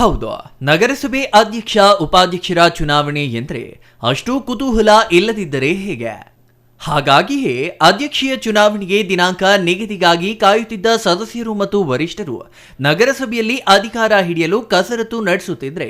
ಹೌದು ನಗರಸಭೆ ಅಧ್ಯಕ್ಷ ಉಪಾಧ್ಯಕ್ಷರ ಚುನಾವಣೆ ಎಂದರೆ ಅಷ್ಟು ಕುತೂಹಲ ಇಲ್ಲದಿದ್ದರೆ ಹೇಗೆ? ಹಾಗಾಗಿಯೇ ಅಧ್ಯಕ್ಷೀಯ ಚುನಾವಣೆಗೆ ದಿನಾಂಕ ನಿಗದಿಗಾಗಿ ಕಾಯುತ್ತಿದ್ದ ಸದಸ್ಯರು ಮತ್ತು ವರಿಷ್ಠರು ನಗರಸಭೆಯಲ್ಲಿ ಅಧಿಕಾರ ಹಿಡಿಯಲು ಕಸರತ್ತು ನಡೆಸುತ್ತಿದ್ದರೆ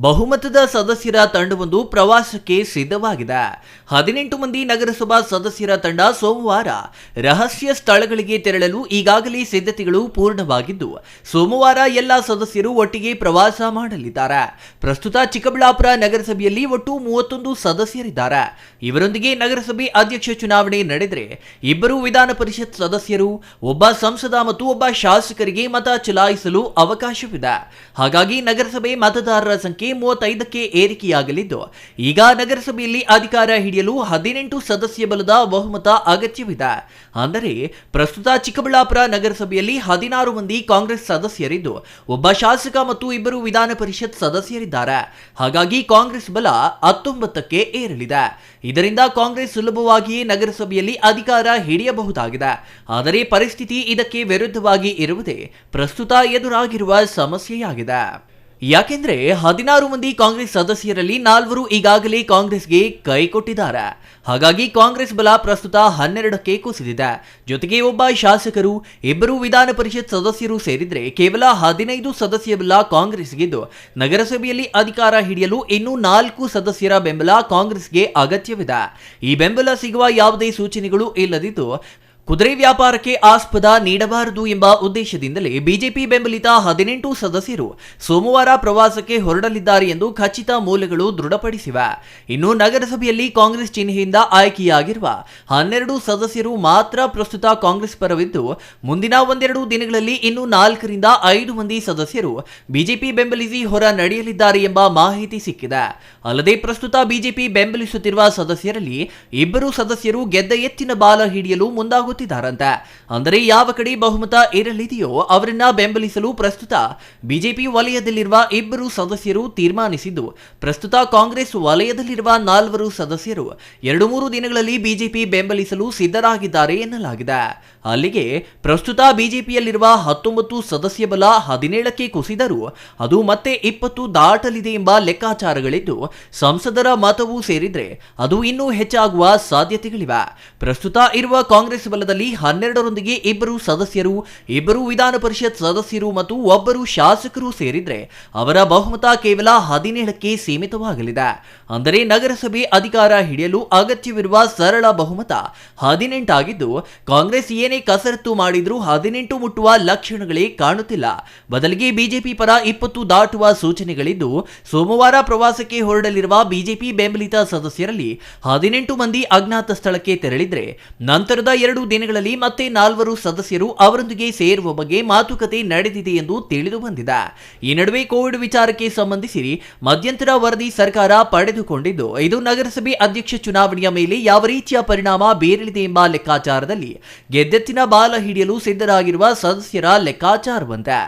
ಬಹುಮತದ ಸದಸ್ಯರ ತಂಡವೊಂದು ಪ್ರವಾಸಕ್ಕೆ ಸಿದ್ಧವಾಗಿದೆ. ಹದಿನೆಂಟು ಮಂದಿ ನಗರಸಭಾ ಸದಸ್ಯರ ತಂಡ ಸೋಮವಾರ ರಹಸ್ಯ ಸ್ಥಳಗಳಿಗೆ ತೆರಳಲು ಈಗಾಗಲೇ ಸಿದ್ಧತೆಗಳು ಪೂರ್ಣವಾಗಿದ್ದು, ಸೋಮವಾರ ಎಲ್ಲ ಸದಸ್ಯರು ಒಟ್ಟಿಗೆ ಪ್ರವಾಸ ಮಾಡಲಿದ್ದಾರೆ. ಪ್ರಸ್ತುತ ಚಿಕ್ಕಬಳ್ಳಾಪುರ ನಗರಸಭೆಯಲ್ಲಿ ಒಟ್ಟು ಮೂವತ್ತೊಂದು ಸದಸ್ಯರಿದ್ದಾರೆ. ಇವರೊಂದಿಗೆ ನಗರಸಭೆ ಅಧ್ಯಕ್ಷ ಚುನಾವಣೆ ನಡೆದರೆ ಇಬ್ಬರು ವಿಧಾನ ಪರಿಷತ್ ಸದಸ್ಯರು, ಒಬ್ಬ ಸಂಸದ ಮತ್ತು ಒಬ್ಬ ಶಾಸಕರಿಗೆ ಮತ ಚಲಾಯಿಸಲು ಅವಕಾಶವಿದೆ. ಹಾಗಾಗಿ ನಗರಸಭೆ ಮತದಾರರ ಸಂಖ್ಯೆ ಮೂವತ್ತೈದಕ್ಕೆ ಏರಿಕೆಯಾಗಲಿದ್ದು, ಈಗ ನಗರಸಭೆಯಲ್ಲಿ ಅಧಿಕಾರ ಹಿಡಿಯಲು ಹದಿನೆಂಟು ಸದಸ್ಯ ಬಲದ ಬಹುಮತ ಅಗತ್ಯವಿದೆ. ಅಂದರೆ, ಪ್ರಸ್ತುತ ಚಿಕ್ಕಬಳ್ಳಾಪುರ ನಗರಸಭೆಯಲ್ಲಿ ಹದಿನಾರು ಮಂದಿ ಕಾಂಗ್ರೆಸ್ ಸದಸ್ಯರಿದ್ದು, ಒಬ್ಬ ಶಾಸಕ ಮತ್ತು ಇಬ್ಬರು ವಿಧಾನ ಪರಿಷತ್ ಸದಸ್ಯರಿದ್ದಾರೆ. ಹಾಗಾಗಿ ಕಾಂಗ್ರೆಸ್ ಬಲ ಹತ್ತೊಂಬತ್ತಕ್ಕೆ ಏರಲಿದೆ. ಇದರಿಂದ ಕಾಂಗ್ರೆಸ್ ಸುಲಭವಾಗಿಯೇ ನಗರಸಭೆಯಲ್ಲಿ ಅಧಿಕಾರ ಹಿಡಿಯಬಹುದಾಗಿದೆ. ಆದರೆ ಪರಿಸ್ಥಿತಿ ಇದಕ್ಕೆ ವಿರುದ್ಧವಾಗಿ ಇರುವುದೇ ಪ್ರಸ್ತುತ ಎದುರಾಗಿರುವ ಸಮಸ್ಯೆಯಾಗಿದೆ. ಯಾಕೆಂದ್ರೆ ಹದಿನಾರು ಮಂದಿ ಕಾಂಗ್ರೆಸ್ ಸದಸ್ಯರಲ್ಲಿ ನಾಲ್ವರು ಈಗಾಗಲೇ ಕಾಂಗ್ರೆಸ್ಗೆ ಕೈ ಕೊಟ್ಟಿದ್ದಾರೆ. ಹಾಗಾಗಿ ಕಾಂಗ್ರೆಸ್ ಬಲ ಪ್ರಸ್ತುತ ಹನ್ನೆರಡಕ್ಕೆ ಕುಸಿದಿದೆ. ಜೊತೆಗೆ ಒಬ್ಬ ಶಾಸಕರು, ಇಬ್ಬರು ವಿಧಾನ ಪರಿಷತ್ ಸದಸ್ಯರು ಸೇರಿದ್ರೆ ಕೇವಲ ಹದಿನೈದು ಸದಸ್ಯ ಬಲ ಕಾಂಗ್ರೆಸ್ಗಿದ್ದು, ನಗರಸಭೆಯಲ್ಲಿ ಅಧಿಕಾರ ಹಿಡಿಯಲು ಇನ್ನೂ ನಾಲ್ಕು ಸದಸ್ಯರ ಬೆಂಬಲ ಕಾಂಗ್ರೆಸ್ಗೆ ಅಗತ್ಯವಿದೆ. ಈ ಬೆಂಬಲ ಸಿಗುವ ಯಾವುದೇ ಸೂಚನೆಗಳು ಇಲ್ಲದಿದ್ದು ಕುದುರೆ ವ್ಯಾಪಾರಕ್ಕೆ ಆಸ್ಪದ ನೀಡಬಾರದು ಎಂಬ ಉದ್ದೇಶದಿಂದಲೇ ಬಿಜೆಪಿ ಬೆಂಬಲಿತ ಹದಿನೆಂಟು ಸದಸ್ಯರು ಸೋಮವಾರ ಪ್ರವಾಸಕ್ಕೆ ಹೊರಡಲಿದ್ದಾರೆ ಎಂದು ಖಚಿತ ಮೂಲಗಳು ದೃಢಪಡಿಸಿವೆ. ಇನ್ನು ನಗರಸಭೆಯಲ್ಲಿ ಕಾಂಗ್ರೆಸ್ ಚಿಹ್ನೆಯಿಂದ ಆಯ್ಕೆಯಾಗಿರುವ ಹನ್ನೆರಡು ಸದಸ್ಯರು ಮಾತ್ರ ಪ್ರಸ್ತುತ ಕಾಂಗ್ರೆಸ್ ಪರವಿದ್ದು, ಮುಂದಿನ ಒಂದೆರಡು ದಿನಗಳಲ್ಲಿ ಇನ್ನು ನಾಲ್ಕರಿಂದ ಐದು ಮಂದಿ ಸದಸ್ಯರು ಬಿಜೆಪಿ ಬೆಂಬಲಿಸಿ ಹೊರ ನಡೆಯಲಿದ್ದಾರೆ ಎಂಬ ಮಾಹಿತಿ ಸಿಕ್ಕಿದೆ. ಅಲ್ಲದೆ ಪ್ರಸ್ತುತ ಬಿಜೆಪಿ ಬೆಂಬಲಿಸುತ್ತಿರುವ ಸದಸ್ಯರಲ್ಲಿ ಇಬ್ಬರು ಸದಸ್ಯರು ಗೆದ್ದ ಎತ್ತಿನ ಬಾಲ ಹಿಡಿಯಲು ಮುಂದಾಗುತ್ತಿದ್ದಾರಂತೆ ಅಂದರೆ ಯಾವ ಕಡೆ ಬಹುಮತ ಇರಲಿದೆಯೋ ಅವರನ್ನ ಬೆಂಬಲಿಸಲು ಪ್ರಸ್ತುತ ಬಿಜೆಪಿ ವಲಯದಲ್ಲಿರುವ ಇಬ್ಬರು ಸದಸ್ಯರು ತೀರ್ಮಾನಿಸಿದ್ದು, ಪ್ರಸ್ತುತ ಕಾಂಗ್ರೆಸ್ ವಲಯದಲ್ಲಿರುವ ನಾಲ್ವರು ಸದಸ್ಯರು ಎರಡು ಮೂರು ದಿನಗಳಲ್ಲಿ ಬಿಜೆಪಿ ಬೆಂಬಲಿಸಲು ಸಿದ್ಧರಾಗಿದ್ದಾರೆ ಎನ್ನಲಾಗಿದೆ. ಅಲ್ಲಿಗೆ ಪ್ರಸ್ತುತ ಬಿಜೆಪಿಯಲ್ಲಿರುವ ಹತ್ತೊಂಬತ್ತು ಸದಸ್ಯ ಬಲ ಹದಿನೇಳಕ್ಕೆ ಕುಸಿದರೂ ಅದು ಮತ್ತೆ ಇಪ್ಪತ್ತು ದಾಟಲಿದೆ ಎಂಬ ಲೆಕ್ಕಾಚಾರಗಳಿದ್ದು, ಸಂಸದರ ಮತವೂ ಸೇರಿದ್ರೆ ಅದು ಇನ್ನೂ ಹೆಚ್ಚಾಗುವ ಸಾಧ್ಯತೆಗಳಿವೆ. ಪ್ರಸ್ತುತ ಇರುವ ಕಾಂಗ್ರೆಸ್ ಬಲದಲ್ಲಿ ಹನ್ನೆರಡರೊಂದಿಗೆ ಇಬ್ಬರು ಸದಸ್ಯರು, ಇಬ್ಬರು ವಿಧಾನ ಪರಿಷತ್ ಸದಸ್ಯರು ಮತ್ತು ಒಬ್ಬರು ಶಾಸಕರು ಸೇರಿದ್ರೆ ಅವರ ಬಹುಮತ ಕೇವಲ ಹದಿನೇಳಕ್ಕೆ ಸೀಮಿತವಾಗಲಿದೆ. ಅಂದರೆ ನಗರಸಭೆ ಅಧಿಕಾರ ಹಿಡಿಯಲು ಅಗತ್ಯವಿರುವ ಸರಳ ಬಹುಮತ ಹದಿನೆಂಟಾಗಿದ್ದು, ಕಾಂಗ್ರೆಸ್ ಏನೇ ಕಸರತ್ತು ಮಾಡಿದರೂ ಹದಿನೆಂಟು ಮುಟ್ಟುವ ಲಕ್ಷಣಗಳೇ ಕಾಣುತ್ತಿಲ್ಲ. ಬದಲಿಗೆ ಬಿಜೆಪಿ ಪರ ಇಪ್ಪತ್ತು ದಾಟುವ ಸೂಚನೆಗಳಿದ್ದು, ಸೋಮವಾರ ಪ್ರವಾಸಕ್ಕೆ ಹೊರಡಲಿರುವ ಬಿಜೆಪಿ ಬೆಂಬಲಿತ ಸದಸ್ಯರಲ್ಲಿ ಹದಿನೆಂಟು ಮಂದಿ ಅಜ್ಞಾತ ಸ್ಥಳಕ್ಕೆ ತೆರಳಿದ್ರೆ, ನಂತರದ ಎರಡು ದಿನಗಳಲ್ಲಿ ಮತ್ತೆ ನಾಲ್ವರು ಸದಸ್ಯರು ಅವರೊಂದಿಗೆ ಸೇರುವ ಬಗ್ಗೆ ಮಾತುಕತೆ ನಡೆದಿದೆ ಎಂದು ತಿಳಿದು ಬಂದಿದೆ. ಈ ನಡುವೆ ಕೋವಿಡ್ ವಿಚಾರಕ್ಕೆ ಸಂಬಂಧಿಸಿ ಮಧ್ಯಂತರ ವರದಿ ಸರ್ಕಾರ ಪಡೆದುಕೊಂಡಿದ್ದು, ಇದು ನಗರಸಭೆ ಅಧ್ಯಕ್ಷ ಚುನಾವಣೆಯ ಮೇಲೆ ಯಾವ ರೀತಿಯ ಪರಿಣಾಮ ಬೀರಲಿದೆ ಎಂಬ ಲೆಕ್ಕಾಚಾರದಲ್ಲಿ ಗೆದ್ದೆತ್ತಿನ ಬಾಲ ಹಿಡಿಯಲು ಸಿದ್ಧರಾಗಿರುವ ಸದಸ್ಯರ ಲೆಕ್ಕಾಚಾರವಂತೆ.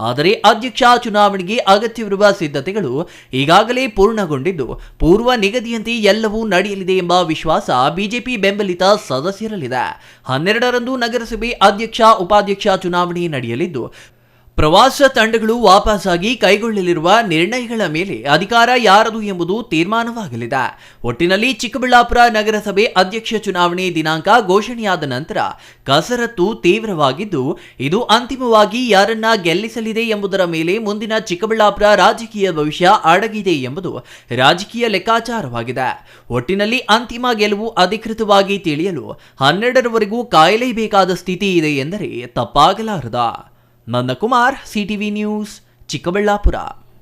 ಆದರೆ ಅಧ್ಯಕ್ಷ ಚುನಾವಣೆಗೆ ಅಗತ್ಯವಿರುವ ಸಿದ್ಧತೆಗಳು ಈಗಾಗಲೇ ಪೂರ್ಣಗೊಂಡಿದ್ದು, ಪೂರ್ವ ನಿಗದಿಯಂತೆ ಎಲ್ಲವೂ ನಡೆಯಲಿದೆ ಎಂಬ ವಿಶ್ವಾಸ ಬಿಜೆಪಿ ಬೆಂಬಲಿತ ಸದಸ್ಯರಲ್ಲಿದೆ. ಹನ್ನೆರಡರಂದು ನಗರಸಭೆ ಅಧ್ಯಕ್ಷ, ಉಪಾಧ್ಯಕ್ಷ ಚುನಾವಣೆ ನಡೆಯಲಿದ್ದು ಪ್ರವಾಸ ತಂಡಗಳು ವಾಪಸಾಗಿ ಕೈಗೊಳ್ಳಲಿರುವ ನಿರ್ಣಯಗಳ ಮೇಲೆ ಅಧಿಕಾರ ಯಾರದು ಎಂಬುದು ತೀರ್ಮಾನವಾಗಲಿದೆ. ಒಟ್ಟಿನಲ್ಲಿ ಚಿಕ್ಕಬಳ್ಳಾಪುರ ನಗರಸಭೆ ಅಧ್ಯಕ್ಷ ಚುನಾವಣೆ ದಿನಾಂಕ ಘೋಷಣೆಯಾದ ನಂತರ ಕಸರತ್ತು ತೀವ್ರವಾಗಿದ್ದು, ಇದು ಅಂತಿಮವಾಗಿ ಯಾರನ್ನ ಗೆಲ್ಲಿಸಲಿದೆ ಎಂಬುದರ ಮೇಲೆ ಮುಂದಿನ ಚಿಕ್ಕಬಳ್ಳಾಪುರ ರಾಜಕೀಯ ಭವಿಷ್ಯ ಅಡಗಿದೆ ಎಂಬುದು ರಾಜಕೀಯ ಲೆಕ್ಕಾಚಾರವಾಗಿದೆ. ಒಟ್ಟಿನಲ್ಲಿ ಅಂತಿಮ ಗೆಲುವು ಅಧಿಕೃತವಾಗಿ ತಿಳಿಯಲು ಹನ್ನೆರಡರವರೆಗೂ ಕಾಯಲೇಬೇಕಾದ ಸ್ಥಿತಿ ಇದೆ ಎಂದರೆ ತಪ್ಪಾಗಲಾರದ. ನನ್ನ ಕುಮಾರ್ ಸಿಟಿವಿ ನ್ಯೂಸ್ ಚಿಕ್ಕಬಳ್ಳಾಪುರ.